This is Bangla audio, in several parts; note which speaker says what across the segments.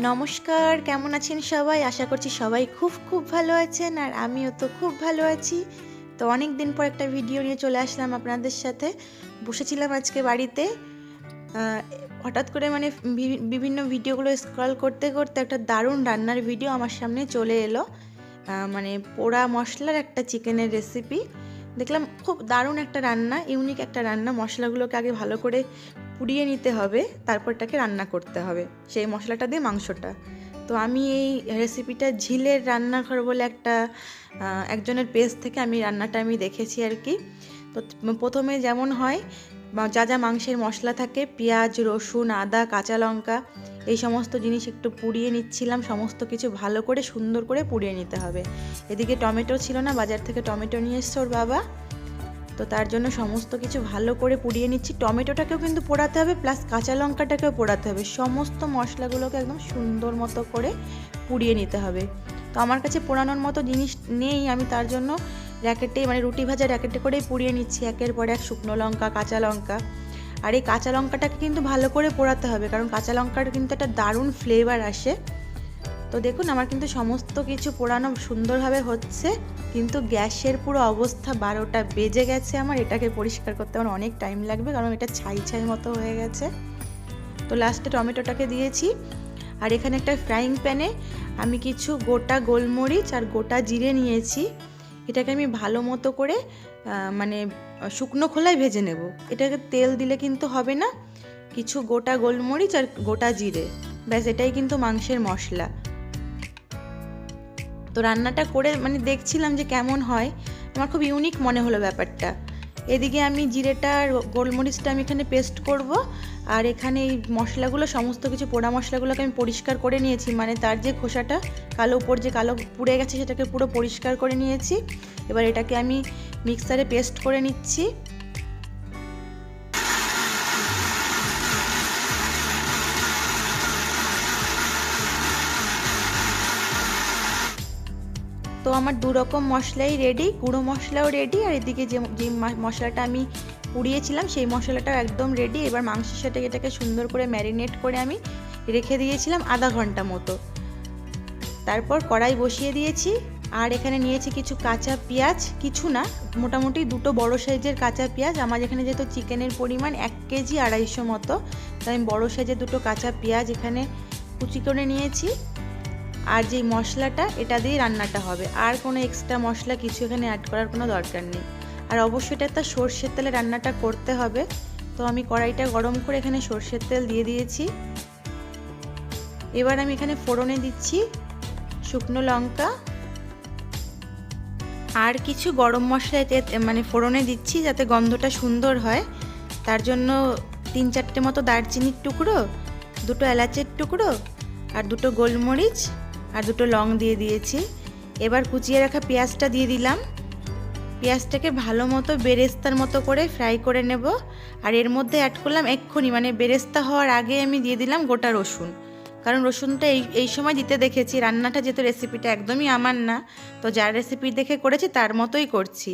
Speaker 1: নমস্কার, কেমন আছেন সবাই? আশা করছি সবাই খুব খুব ভালো আছেন আর আমিও তো খুব ভালো আছি। তো অনেক দিন পর একটা ভিডিও নিয়ে চলে আসলাম আপনাদের সাথে। বসেছিলাম আজকে বাড়িতে। হঠাৎ করে মানে বিভিন্ন ভিডিওগুলো স্ক্রল করতে করতে একটা দারুণ রান্নার ভিডিও আমার সামনে চলে এলো। মানে পোড়া মশলার একটা চিকেনের রেসিপি দেখলাম খুব দারুণ একটা রান্না ইউনিক একটা রান্না। মশলাগুলোকে আগে ভালো করে পুড়িয়ে নিতে হবে, তারপর এটাকে রান্না করতে হবে। সেই মশলাটা দিয়ে মাংসটা। তো আমি এই রেসিপিটা ঝিলের রান্নাঘর বলে একটা একজনের পেজ থেকে আমি রান্নাটা আমি দেখেছি আর কি। তো প্রথমে যেমন হয় যা যা মাংসের মশলা থাকে, পেঁয়াজ, রসুন, আদা, কাঁচা লঙ্কা, এই সমস্ত জিনিস একটু পুড়িয়ে নিচ্ছিলাম, সমস্ত কিছু ভালো করে সুন্দর করে পুড়িয়ে নিতে হবে। এদিকে টমেটো ছিল না, বাজার থেকে টমেটো নিয়ে এসছে ওর বাবা। তো তার জন্য সমস্ত কিছু ভালো করে পুড়িয়ে নিচ্ছি। টমেটোটাকেও কিন্তু পোড়াতে হবে প্লাস কাঁচা লঙ্কাটাকেও পোড়াতে হবে। সমস্ত মশলাগুলোকে একদম সুন্দর মতো করে পুড়িয়ে নিতে হবে। তো আমার কাছে পোড়ানোর মতো জিনিস নেই, আমি তার জন্য র্যাকেটে মানে রুটি ভাজা র্যাকেটে করেই পুড়িয়ে নিচ্ছি। একের পর এক শুকনো লঙ্কা, কাঁচা লঙ্কা। আর এই কাঁচা লঙ্কাটাকে কিন্তু ভালো করে পোড়াতে হবে, কারণ কাঁচা লঙ্কার কিন্তু একটা দারুণ ফ্লেভার আসে। তো দেখুন, আমার কিন্তু সমস্ত কিছু পোড়ানো সুন্দরভাবে হচ্ছে, কিন্তু গ্যাসের পুরো অবস্থা বারোটা বেজে গেছে আমার। এটাকে পরিষ্কার করতে আমার অনেক টাইম লাগবে, কারণ এটা ছাই ছাই মতো হয়ে গেছে। তো লাস্টে টমেটোটাকে দিয়েছি, আর এখানে একটা ফ্রাইং প্যানে আমি কিছু গোটা গোলমরিচ আর গোটা জিরে নিয়েছি। এটাকে আমি ভালো মতো করে মানে শুকনো খোলায় ভেজে নেব। এটাকে তেল দিলে কিন্তু হবে না, কিছু গোটা গোলমরিচ আর গোটা জিরে। ব্যাস, এটাই কিন্তু মাংসের মশলা। তো রান্নাটা করে মানে দেখছিলাম যে কেমন হয়। আমার খুব ইউনিক মনে হলো ব্যাপারটা। এদিকে আমি জিরেটা আর গোলমরিচটা আমি এখানে পেস্ট করব। আর এখানে এই মশলাগুলো, সমস্ত কিছু পোড়া মশলাগুলোকে আমি পরিষ্কার করে নিয়েছি। মানে তার যে খোসাটা, কালো উপর যে কালো পুড়ে গেছে, সেটাকে পুরো পরিষ্কার করে নিয়েছি। এবার এটাকে আমি মিক্সারে পেস্ট করে নিচ্ছি। তো আমার দু রকম মশলাই রেডি গুঁড়ো মশলাও রেডি আর এদিকে যে যে মশলাটা আমি পুড়িয়েছিলাম, সেই মশলাটাও একদম রেডি এবার মাংসের সাথে এটাকে সুন্দর করে ম্যারিনেট করে আমি রেখে দিয়েছিলাম আধা ঘণ্টা মতো। তারপর কড়াই বসিয়ে দিয়েছি, আর এখানে নিয়েছি কিছু কাঁচা পেঁয়াজ, কিছু না, মোটামুটি দুটো বড় সাইজের কাঁচা পেঁয়াজ। আমার এখানে যেহেতু চিকেনের পরিমাণ এক কেজি আড়াইশো মতো, তাই আমি বড়ো সাইজের দুটো কাঁচা পেঁয়াজ এখানে কুচি করে নিয়েছি। আর যে মশলাটা, এটা দিয়ে রান্নাটা হবে। আর কোনো এক্সট্রা মশলা কিছু এখানে অ্যাড করার কোনো দরকার নেই। আর অবশ্যই এটা একটা সর্ষের তেলে রান্নাটা করতে হবে। তো আমি কড়াইটা গরম করে এখানে সর্ষের তেল দিয়ে দিয়েছি। এবার আমি এখানে ফোড়নে দিচ্ছি শুকনো লঙ্কা। আর কিছু গরম মশলা মানে ফোড়নে দিচ্ছি যাতে গন্ধটা সুন্দর হয়। তার জন্য তিন চারটে মতো দারচিনির টুকরো, দুটো এলাচের টুকরো আর দুটো গোলমরিচ আর দুটো লং দিয়ে দিয়েছি। এবার কুচিয়ে রাখা পেঁয়াজটা দিয়ে দিলাম। পেঁয়াজটাকে ভালো মতো বেরেস্তার মতো করে ফ্রাই করে নেব। আর এর মধ্যে অ্যাড করলাম এক্ষুনি মানে বেরেস্তা হওয়ার আগে আমি দিয়ে দিলাম গোটা রসুন। কারণ রসুনটা এই এই সময় দিতে দেখেছি, রান্নাটা যেহেতু রেসিপিটা একদমই আমার না, তো যার রেসিপি দেখে করেছি তার মতোই করছি।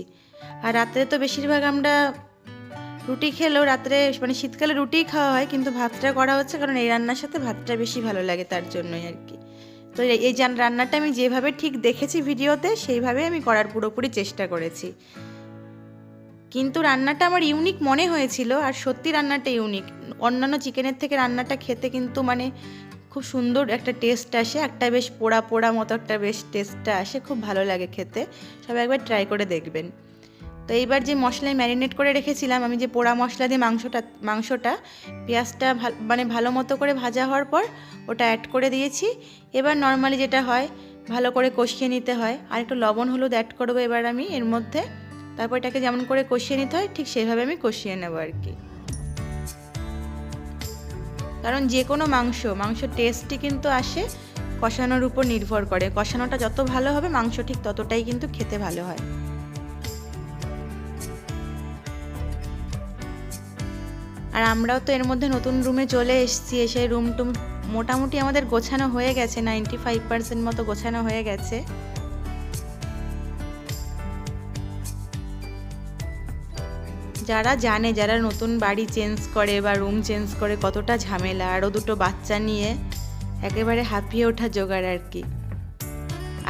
Speaker 1: আর রাত্রে তো বেশিরভাগ আমরা রুটি খেলেও রাত্রে মানে শীতকালে রুটিই খাওয়া হয়, কিন্তু ভাতটা করা হচ্ছে কারণ এই রান্নার সাথে ভাতটা বেশি ভালো লাগে তার জন্যই আর কি। তো এই- জান রান্নাটা আমি যেভাবে ঠিক দেখেছি ভিডিওতে, সেইভাবে আমি করার পুরোপুরি চেষ্টা করেছি। কিন্তু রান্নাটা আমার ইউনিক মনে হয়েছিল, আর সত্যি রান্নাটা ইউনিক। অন্যান্য চিকেনের থেকে রান্নাটা খেতে কিন্তু মানে খুব সুন্দর একটা টেস্ট আসে, একটা বেশ পোড়া পোড়া মতো একটা বেশ টেস্টটা আসে, খুব ভালো লাগে খেতে। সবাই একবার ট্রাই করে দেখবেন। তো এইবার যে মশলায় ম্যারিনেট করে রেখেছিলাম, আমি যে পোড়া মশলা দিয়ে মাংসটা মাংসটা, পেঁয়াজটা মানে ভালো মতো করে ভাজা হওয়ার পর ওটা অ্যাড করে দিয়েছি। এবার নর্মালি যেটা হয়, ভালো করে কষিয়ে নিতে হয়। আর একটু লবণ, হলুদ অ্যাড করব এবার আমি এর মধ্যে। তারপর এটাকে যেমন করে কষিয়ে নিতে হয়, ঠিক সেইভাবে আমি কষিয়ে নেব আর কি। কারণ যে কোনো মাংস মাংস টেস্টই কিন্তু আসে, কষানোর উপর নির্ভর করে। কষানোটা যত ভালো হবে, মাংস ঠিক ততটাই কিন্তু খেতে ভালো হয়। আর আমরাও তো এর মধ্যে নতুন রুমে চলে এসেছি, এসে রুম টুম মোটামুটি আমাদের গোছানো হয়ে গেছে নাইনটি ফাইভ পার্সেন্ট মতো গোছানো হয়ে গেছে। যারা জানে, যারা নতুন বাড়ি চেঞ্জ করে বা রুম চেঞ্জ করে কতটা ঝামেলা, আরও দুটো বাচ্চা নিয়ে একেবারে হাঁপিয়ে ওঠা জোগাড় আর কি।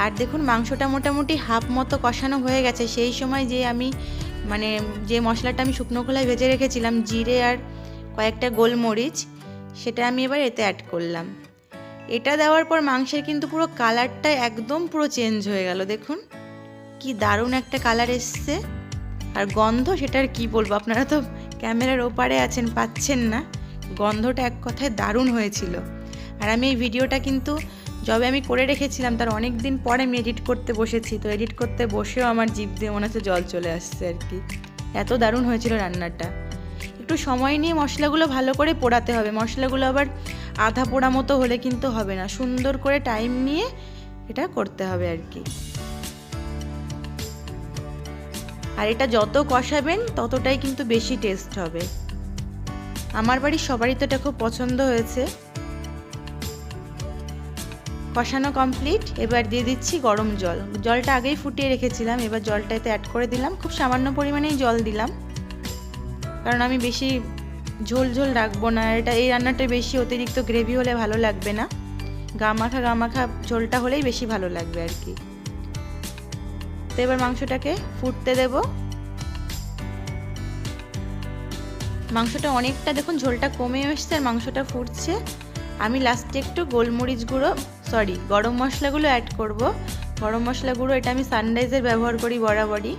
Speaker 1: আর দেখুন, মাংসটা মোটামুটি হাফ মতো কষানো হয়ে গেছে, সেই সময় যে আমি মানে যে মশলাটা আমি শুকনো খোলায় ভেজে রেখেছিলাম, জিরে আর কয়েকটা গোলমরিচ, সেটা আমি এবার এতে অ্যাড করলাম। এটা দেওয়ার পর মাংসের কিন্তু পুরো কালারটা একদম পুরো চেঞ্জ হয়ে গেল, দেখুন। কি দারুণ একটা কালার এসছে। আর গন্ধ, সেটার কি বলব? আপনারা তো ক্যামেরার ওপারে আছেন, পাচ্ছেন না। গন্ধটা এক কথায় দারুণ হয়েছিল। আর আমি এই ভিডিওটা কিন্তু যবে আমি করে রেখেছিলাম, তার অনেক দিন পরে আমি এডিট করতে বসেছি। তো এডিট করতে বসেও আমার জিভ দিয়ে মনে হচ্ছে জল চলে আসছে আর কি। এত দারুণ হয়েছিল রান্নাটা। একটু সময় নিয়ে মশলাগুলো ভালো করে পোড়াতে হবে। মশলাগুলো আবার আধা পোড়া মতো হলে কিন্তু হবে না। সুন্দর করে টাইম নিয়ে এটা করতে হবে আর কি। আর এটা যত কষাবেন, ততটাই কিন্তু বেশি টেস্ট হবে। আমার বাড়ির সবারই তো এটা খুব পছন্দ হয়েছে। কষানো কমপ্লিট এবার দিয়ে দিচ্ছি গরম জল। জলটা আগেই ফুটিয়ে রেখেছিলাম, এবার জলটা এতে অ্যাড করে দিলাম। খুব সামান্য পরিমাণেই জল দিলাম। কারণ আমি বেশি ঝোল ঝোল রাখব না। এটা এই রান্নাটা বেশি অতিরিক্ত গ্রেভি হলে ভালো লাগবে না। গামাখা গামাখা ঝোলটা হলেই বেশি ভালো লাগবে আর কি। তো এবার মাংসটাকে ফুটতে দেব। মাংসটা অনেকটা দেখুন ঝোলটা কমে এসছে আর মাংসটা ফুটছে। আমি লাস্টে একটু গোলমরিচ গুঁড়ো সরি গরম মশলাগুলো অ্যাড করব। গরম মশলা গুঁড়ো এটা আমি সানরাইজের ব্যবহার করি বরাবরই।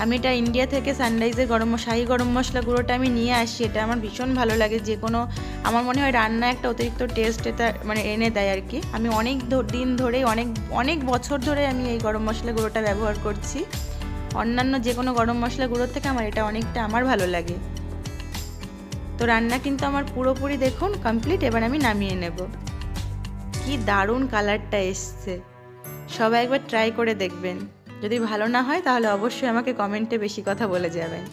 Speaker 1: আমি এটা ইন্ডিয়া থেকে সানরাইজের গরম শাহি গরম মশলা গুঁড়োটা আমি নিয়ে আসি, এটা আমার ভীষণ ভালো লাগে, যে কোনো, আমার মনে হয় রান্না একটা অতিরিক্ত টেস্ট এটা মানে এনে দেয় আর কি। আমি অনেক দিন ধরে অনেক অনেক বছর ধরে আমি এই গরম মশলা গুঁড়োটা ব্যবহার করছি। অন্যান্য যে কোনো গরম মশলা গুঁড়োর থেকে আমার এটা অনেকটা আমার ভালো লাগে। তো রান্না কিন্তু আমার পুরোপুরি দেখুন কমপ্লিট এবার আমি নামিয়ে নেব। কি দারুণ কালারটা এসছে। সবাই একবার ট্রাই করে দেখবেন। যদি ভালো না হয়, তাহলে অবশ্যই আমাকে কমেন্টে বেশি কথা বলে যাবেন।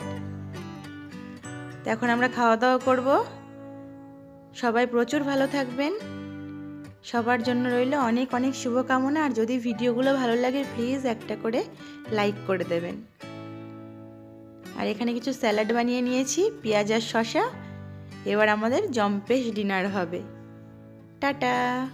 Speaker 1: তো এখন আমরা খাওয়া দাওয়া করব। সবাই প্রচুর ভালো থাকবেন। সবার জন্য রইল অনেক অনেক শুভকামনা। আর যদি ভিডিওগুলো ভালো লাগে প্লিজ একটা করে লাইক করে দেবেন। আর এখানে কিছু স্যালাড বানিয়ে নিয়েছি, পেঁয়াজ আর শশা এবার আমাদের জম্পেশ ডিনার হবে। টাটা!